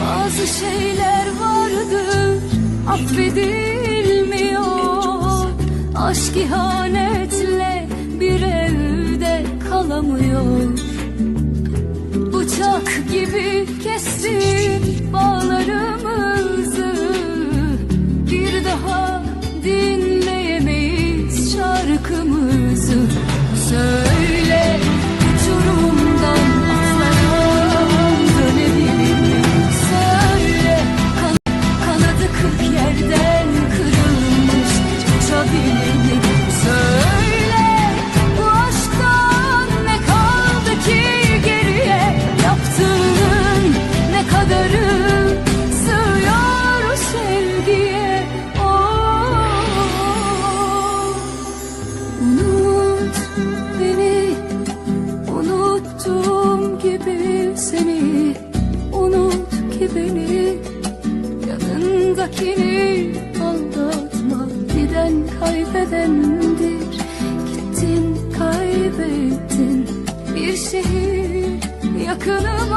Bazı şeyler vardır affedilmiyor Aşk ihanetle bir evde kalamıyor. Bıçak gibi kestik bağlarımızı Unut ki beni Yanındakini aldatma. Giden kaybedendir Gittin kaybettin. Bir şehir yakını